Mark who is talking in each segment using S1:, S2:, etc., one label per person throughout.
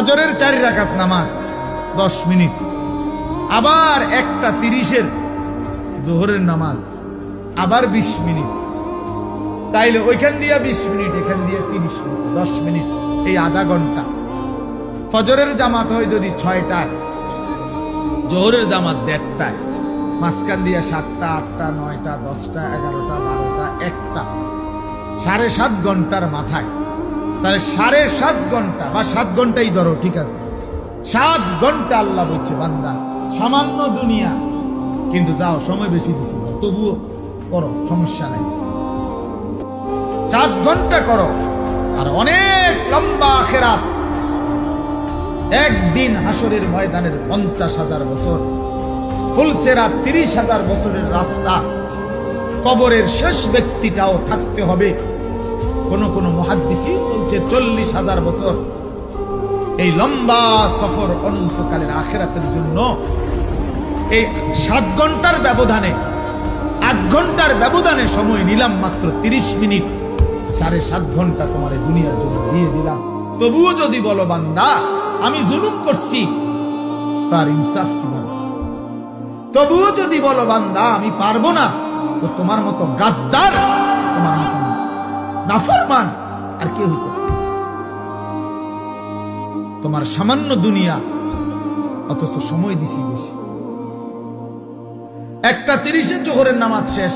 S1: ফজরের চারি রাকাত নামাজ, দশ মিনিট। আবার একটা তিরিশের জোহরের নামাজ, আবার বিশ মিনিট। তাইলে ওইখান দিয়ে বিশ মিনিট, এখান দিয়ে তিরিশ মিনিট, দশ মিনিট, এই আধা ঘণ্টা। ফজরের জামাত হয় যদি ছয়টায়, জোহরের জামাত দেড়টায়, মাঝখান দিয়ে সাতটা, আটটা, নয়টা, দশটা, এগারোটা, বারোটা, একটা, সাড়ে সাত ঘণ্টার মাথায়। তাহলে সাড়ে সাত ঘণ্টা বা সাত ঘন্টাই ধরো, ঠিক আছে? সাত ঘণ্টা আল্লাহ বলছে, বান্দা, সামান্য দুনিয়া। কিন্তু যাও, সময় বেশি দিছি। তবুও করো, সমস্যা নাই। সাত ঘণ্টা করো, আর অনেক লম্বা খেরাত একদিন হাসরের ময়দানের পঞ্চাশ হাজার বছর ফুলসেরা তিরিশ হাজার বছরের রাস্তা, কবরের শেষ ব্যক্তিটাও থাকতে হবে। কোন কোন মহাদ্দিসি বলছে চল্লিশ হাজার বছর। এই লম্বা সফর অনন্তকালের আখেরাতের জন্য এই সাত ঘণ্টার ব্যবধানে, আট ঘণ্টার ব্যবধানে সময় নিলাম মাত্র তিরিশ মিনিট। সাড়ে সাত ঘণ্টা তোমার দুনিয়ার জন্য দিয়ে দিলাম। তবুও যদি বলো, বান্দা, আমি জুলুম করছি, তার ইনসাফ কীভাবে? তবুও যদি বলো, বান্দা, আমি পারব না, তো তোমার মতো গাদ্দার নাফরমান, আর কে হইতে তোমার সামান্য দুনিয়া, অথচ সময় দিছি বেশি। একটা তিরিশে জোহরের নামাজ শেষ,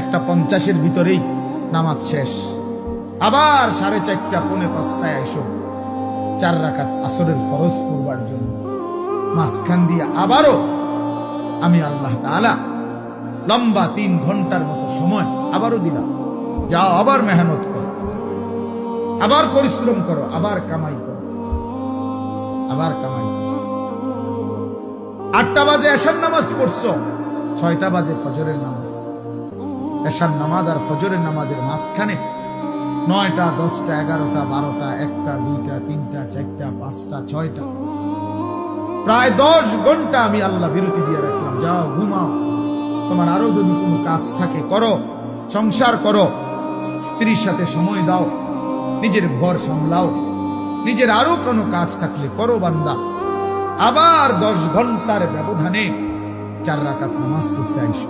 S1: একটা পঞ্চাশের ভিতরেই নামাজ শেষ। আবার সাড়ে চারটা, পৌনে পাঁচটায় আইসো, চার রাকাত আসরের ফরজ করবার জন্য। মাঝখান দিয়ে আবারও আমি আল্লাহ তাআলা লম্বা তিন ঘণ্টার মতো সময় আবারও দিলাম। যাও, আবার মেহনত করো। আবার পরিশ্রম করো, আবার কামাই করো। আবার কামাই আটটা বাজে এসার নামাজ পড়ছো, ছয়টা বাজে ফজরের নামাজ। এসার নামাজ আর ফজরের নামাজের মাঝখানে নয়টা, দশটা, এগারোটা, বারোটা, একটা, দুইটা, তিনটা, চারটা, পাঁচটা, ছয়টা। প্রায় দশ ঘণ্টা আমি আল্লাহ বিরতি দিয়ে রাখলাম। যাও, ঘুমাও। তোমার আরও যদি কোনো কাজ থাকে, করো। সংসার করো। স্ত্রীর সাথে সময় দাও। নিজের ঘর সামলাও। নিজের আরও কোনো কাজ থাকলে করো বান্দা। আবার দশ ঘণ্টার ব্যবধানে চার রাকাত নামাজ পড়তে আইসো।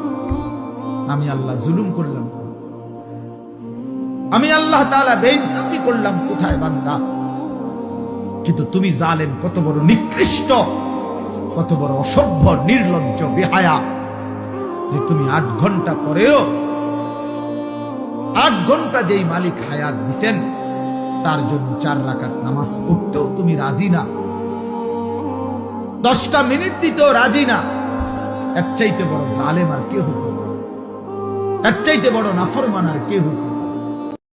S1: আমি আল্লাহ জুলুম করলাম। আমি আল্লাহ তাআলা বেইনসাফি করলাম কোথায় বান্দা? কিন্তু তুমি জালেম, কত বড় নিকৃষ্ট, কত বড় অসভ্য, নির্লজ্জ, বেহায়া। যে তুমি আট ঘণ্টা পরেও আট ঘণ্টা যেই মালিক হায়াত দিছেন, তার জন্য চার রাকাত নামাজ পড়তেও তুমি রাজি না। দশটা মিনিট দিতেও রাজি না। এর চাইতে বড় জালেম আর কে হতো এর চাইতে বড় নাফরমান আর কে হতো